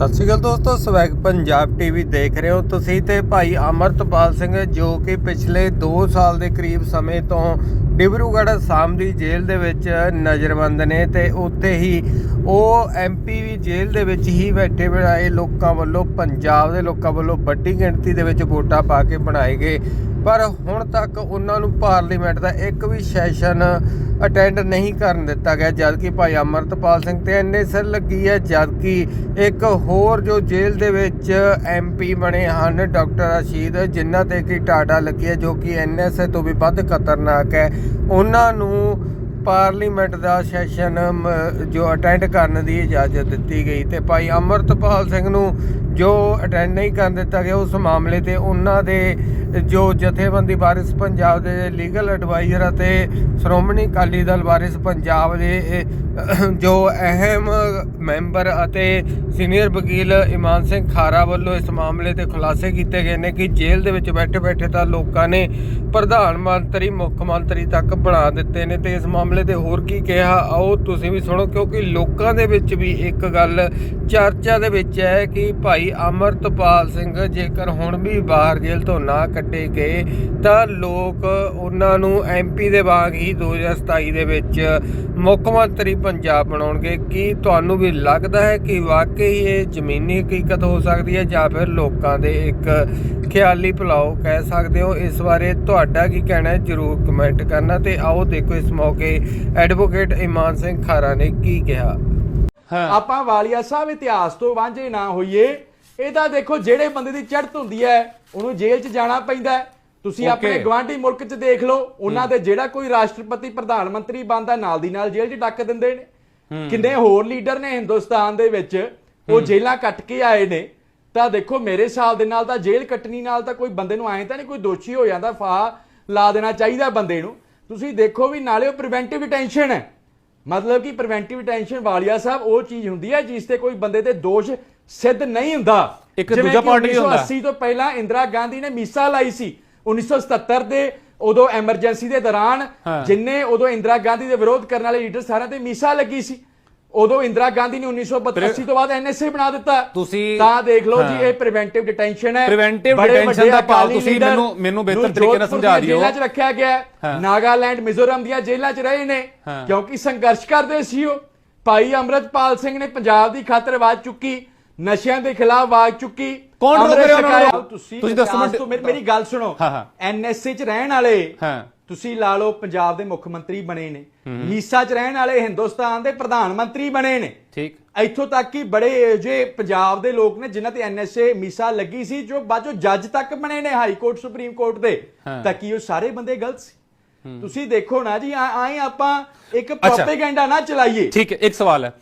ਸਤਿ ਸ਼੍ਰੀ ਅਕਾਲ ਦੋਸਤੋ, swag Punjab TV ਦੇਖ ਰਹੇ ਹੋ ਤੁਸੀਂ ਤੇ ਭਾਈ ਅਮਰਤਪਾਲ ਸਿੰਘ, ਜੋ ਕਿ ਪਿਛਲੇ 2 ਸਾਲ ਦੇ ਕਰੀਬ ਸਮੇਂ ਤੋਂ ਡਿਬਰੂਗੜ੍ਹ ਅਸਾਮ ਦੀ ਜੇਲ੍ਹ ਦੇ ਵਿੱਚ ਨਜ਼ਰਬੰਦ ਨੇ ਤੇ ਉੱਥੇ ਹੀ ਉਹ ਐਮਪੀ ਵੀ ਜੇਲ੍ਹ ਦੇ ਵਿੱਚ ਹੀ ਬੈਠੇ ਬਣਾਏ। ਲੋਕਾਂ ਵੱਲੋਂ, ਪੰਜਾਬ ਦੇ ਲੋਕਾਂ ਵੱਲੋਂ ਵੱਡੀ ਗਿਣਤੀ ਦੇ ਵਿੱਚ ਵੋਟਾਂ ਪਾ ਕੇ ਬਣਾਏ ਗਏ। ਪਰ ਹੁਣ ਤੱਕ ਉਹਨਾਂ ਨੂੰ ਪਾਰਲੀਮੈਂਟ ਦਾ ਇੱਕ ਵੀ ਸੈਸ਼ਨ ਅਟੈਂਡ ਨਹੀਂ ਕਰਨ ਦਿੱਤਾ ਗਿਆ, ਜਦਕਿ ਭਾਈ ਅਮਰਤਪਾਲ ਸਿੰਘ ਤੇ ਇੰਨੇ ਸਿਰ ਲੱਗੀ ਹੈ, ਜਦਕਿ ਇੱਕ ਹੋਰ ਜੋ ਜੇਲ੍ਹ ਦੇ ਵਿੱਚ ਐਮਪੀ ਬਣੇ ਹਨ, ਡਾਕਟਰ ਰਸ਼ੀਦ, ਜਿਨ੍ਹਾਂ ਤੇ ਕਿ ਟਾਟਾ ਲੱਗੀ ਹੈ, ਜੋ ਕਿ ਐਨਐਸਏ ਤੋਂ ਵੀ ਵੱਧ ਖਤਰਨਾਕ ਹੈ, ਉਹਨਾਂ ਨੂੰ ਪਾਰਲੀਮੈਂਟ ਦਾ ਸੈਸ਼ਨ ਜੋ ਅਟੈਂਡ ਕਰਨ ਦੀ ਇਜਾਜ਼ਤ ਦਿੱਤੀ ਗਈ ਤੇ ਭਾਈ ਅਮਰਤਪਾਲ ਸਿੰਘ ਨੂੰ ਜੋ ਅਟੈਂਡ ਨਹੀਂ ਕਰਨ ਦਿੱਤਾ ਗਿਆ, ਉਸ ਮਾਮਲੇ ਤੇ ਉਹਨਾਂ ਦੇ ਜੋ ਜਥੇਬੰਦੀ ਵਾਰਿਸ ਪੰਜਾਬ ਦੇ ਲੀਗਲ ਐਡਵਾਈਜ਼ਰ ਅਤੇ ਸ਼੍ਰੋਮਣੀ ਅਕਾਲੀ ਦਲ ਵਾਰਿਸ ਪੰਜਾਬ ਦੇ ਜੋ ਅਹਿਮ ਮੈਂਬਰ ਅਤੇ ਸੀਨੀਅਰ ਵਕੀਲ ਇਮਾਨ ਸਿੰਘ ਖਾਰਾ ਵੱਲੋਂ ਇਸ ਮਾਮਲੇ ਤੇ ਖੁਲਾਸੇ ਕੀਤੇ ਗਏ ਨੇ ਕਿ ਜੇਲ੍ਹ ਦੇ ਵਿੱਚ ਬੈਠੇ ਬੈਠੇ ਤਾਂ ਲੋਕਾਂ ਨੇ ਪ੍ਰਧਾਨ ਮੰਤਰੀ, ਮੁੱਖ ਮੰਤਰੀ ਤੱਕ ਬਣਾ ਦਿੱਤੇ ਨੇ ਤੇ ਇਸ ਮਾਮਲੇ ਤੇ ਹੋਰ ਕੀ ਕਿਹਾ, ਆਓ ਤੁਸੀਂ ਵੀ ਸੁਣੋ ਕਿਉਂਕਿ ਲੋਕਾਂ ਦੇ ਵਿੱਚ ਵੀ ਇੱਕ ਗੱਲ ਚਰਚਾ ਦੇ ਵਿੱਚ ਹੈ ਕਿ ਭਾਈ ਅਮਰਤਪਾਲ ਸਿੰਘ ਜੇਕਰ ਹੁਣ ਵੀ ਬਾਹਰ ਜੇਲ੍ਹ ਤੋਂ ਨਾ ਕੱਢੇ ਗਏ ਤਾਂ ਲੋਕ ਉਹਨਾਂ ਨੂੰ ਐਮਪੀ ਦੇ ਵਾਂਗ ਹੀ 2027 ਦੇ ਵਿੱਚ ਮੁੱਖ ਮੰਤਰੀ ਪੰਜਾਬ ਬਣਾਉਣਗੇ। ਕੀ ਤੁਹਾਨੂੰ ਵੀ ਲੱਗਦਾ ਹੈ ਕਿ ਵਾਕਈ ਇਹ ਜ਼ਮੀਨੀ ਹਕੀਕਤ ਹੋ ਸਕਦੀ ਹੈ ਜਾਂ ਫਿਰ ਲੋਕਾਂ ਦੇ ਇੱਕ ਖਿਆਲੀ ਭੁਲਾਓ ਕਹਿ ਸਕਦੇ ਹੋ? ਇਸ ਬਾਰੇ ਤੁਹਾਡਾ ਕੀ ਕਹਿਣਾ ਹੈ? ਜਰੂਰ ਕਮੈਂਟ ਕਰਨਾ ਤੇ ਆਓ ਦੇਖੋ ਇਸ ਮੌਕੇ ਐਡਵੋਕੇਟ ਇਮਾਨ ਸਿੰਘ ਖਾਰਾ ਨੇ ਕੀ ਕਿਹਾ। ਆਪਾਂ ਵਾਲੀਆ ਸਾਹਿਬ ਇਤਿਹਾਸ ਤੋਂ ਵਾਂਝੇ ਨਾ ਹੋਈਏ। ਇਹ ਤਾਂ ਦੇਖੋ ਜਿਹੜੇ ਬੰਦੇ ਦੀ ਚੜ੍ਹਤ ਹੁੰਦੀ ਹੈ ਉਹਨੂੰ ਜੇਲ੍ਹ 'ਚ ਜਾਣਾ ਪੈਂਦਾ ਹੈ। ਤੁਸੀਂ. ਆਪਣੇ ਗਵਾਂਢੀ ਮੁਲਕ 'ਚ ਦੇਖ ਲਓ ਉਹਨਾਂ ਦੇ ਜਿਹੜਾ ਕੋਈ ਰਾਸ਼ਟਰਪਤੀ ਪ੍ਰਧਾਨ ਮੰਤਰੀ ਬਣਦਾ ਨਾਲ ਦੀ ਨਾਲ ਜੇਲ੍ਹ 'ਚ ਡੱਕ ਦਿੰਦੇ ਨੇ। ਕਿੰਨੇ ਹੋਰ ਲੀਡਰ ਨੇ ਹਿੰਦੁਸਤਾਨ ਦੇ ਵਿੱਚ ਉਹ ਜੇਲ੍ਹਾਂ ਕੱਟ ਕੇ ਆਏ ਨੇ। ਤਾਂ ਦੇਖੋ ਮੇਰੇ ਹਿਸਾਬ ਦੇ ਨਾਲ ਤਾਂ ਜੇਲ੍ਹ ਕੱਟਣੀ ਨਾਲ ਤਾਂ ਕੋਈ ਬੰਦੇ ਨੂੰ ਐਂ ਤਾਂ ਨਹੀਂ ਕੋਈ ਦੋਸ਼ੀ ਹੋ ਜਾਂਦਾ ਫਾ ਲਾ ਦੇਣਾ ਚਾਹੀਦਾ ਬੰਦੇ ਨੂੰ। ਤੁਸੀਂ ਦੇਖੋ ਵੀ ਨਾਲੇ ਉਹ ਪ੍ਰੀਵੈਂਟਿਵ ਡਿਟੈਂਸ਼ਨ ਹੈ। ਮਤਲਬ ਕਿ ਪ੍ਰੀਵੈਂਟਿਵ ਡਿਟੈਂਸ਼ਨ ਵਾਲੀਆ ਸਾਹਿਬ ਉਹ ਚੀਜ਼ ਹੁੰਦੀ ਹੈ ਜਿਸ ਤੇ ਕੋਈ ਬੰਦੇ ਤੇ ਦੋਸ਼ ਸਿੱਧ ਨਹੀਂ ਹੁੰਦਾ ਇੱਕ ਦੂਜਾ part ਵੀ ਹੁੰਦਾ। 1980 ਤੋਂ ਪਹਿਲਾਂ ਇੰਦਰਾ ਗਾਂਧੀ ਨੇ ਮੀਸਾ ਲਾਈ ਸੀ 1977 ਦੇ ਉਦੋਂ ਐਮਰਜੈਂਸੀ ਦੇ ਦੌਰਾਨ। ਜਿੰਨੇ ਉਦੋਂ ਇੰਦਰਾ ਗਾਂਧੀ ਦੇ ਵਿਰੋਧ ਕਰਨ ਵਾਲੇ ਲੀਡਰ ਸਾਰਿਆਂ ਤੇ ਮੀਸਾ ਲੱਗੀ ਸੀ ਉਦੋਂ ਇੰਦਰਾ ਗਾਂਧੀ ਨੇ 1982 ਤੋਂ ਬਾਅਦ ਐਨਐਸਏ ਬਣਾ ਦਿੱਤਾ ਤੁਸੀਂ- ਤਾਂ ਦੇਖ ਲਓ ਜੀ। ਇਹ ਪ੍ਰੀਵੈਂਟਿਵ ਡਿਟੈਂਸ਼ਨ ਹੈ detention ਵੱਡੇ ਦਾ ਭਾਵ ਤੁਸੀਂ ਮੈਨੂੰ- ਮੈਨੂੰ ਬਿਹਤਰ ਤਰੀਕੇ ਨਾਲ ਸਮਝਾ ਦਿਓ। ਜੇਲ੍ਹਾਂ 'ਚ ਰੱਖਿਆ ਗਿਆ। ਨਾਗਾਲੈਂਡ ਮਿਜ਼ੋਰਮ ਦੀਆਂ ਜੇਲ੍ਹਾਂ 'ਚ ਰਹੇ ਨੇ। ਕਿਉਂਕਿ ਸੰਘਰਸ਼ ਕਰਦੇ ਸੀ ਉਹ ਭਾਈ ਅਮਰਤਪਾਲ ਸਿੰਘ ਨੇ ਪੰਜਾਬ ਦੀ ਖਾਤਰ ਆਵਾਜ਼ ਚੁੱਕੀ ਨਸ਼ਿਆਂ ਦੇ ਖਿਲਾਫ ਆਵਾਜ਼ ਚੁੱਕੀ। ਕੌਣ ਰੋਕ ਰਿਹਾ ਉਹਨਾਂ ਨੂੰ? ਤੁਸੀਂ ਤੁਸੀਂ ਦੱਸੋ ਤੋਂ ਮੇਰੀ- ਮੇਰੀ ਗੱਲ ਸੁਣੋ। ਹਾਂ, ਹਾਂ। ਐਨਐਸਏ 'ਚ ਰਹਿਣ ਵਾਲੇ ਹਾਂ। ਤੁਸੀਂ ਲਾ ਲਓ ਪੰਜਾਬ ਦੇ ਮੁੱਖ ਮੰਤਰੀ ਬਣੇ ਨੇ। ਮੀਸਾ 'ਚ ਰਹਿਣ ਵਾਲੇ ਹਿੰਦੁਸਤਾਨ ਦੇ ਪ੍ਰਧਾਨ ਮੰਤਰੀ ਬਣੇ ਨੇ। ਠੀਕ। ਇੱਥੋਂ ਤੱਕ ਕਿ ਬੜੇ ਜੇ ਪੰਜਾਬ ਦੇ ਲੋਕ ਨੇ ਜਿਨ੍ਹਾਂ ਤੇ ਐਨਐਸਏ ਮੀਸਾ ਲੱਗੀ ਸੀ ਜੋ ਬਾਅਦੋਂ ਜੱਜ ਤੱਕ ਬਣੇ ਨੇ ਹਾਈ ਕੋਰਟ ਸੁਪਰੀਮ ਕੋਰਟ ਦੇ। ਹਾਂ। ਤਾਂ ਕੀ ਉਹ ਸਾਰੇ ਬੰਦੇ ਗਲਤ ਸੀ? ਤੁਸੀਂ ਦੇਖੋ ਨਾ ਜੀ ਆ- ਆਏ ਆਪਾਂ ਇੱਕ ਪ੍ਰੋਪੇਗੈਂਡਾ ਨਾ ਚਲਾਈਏ। ਠੀਕ ਹੈ ਇੱਕ ਸਵਾਲ ਹੈ।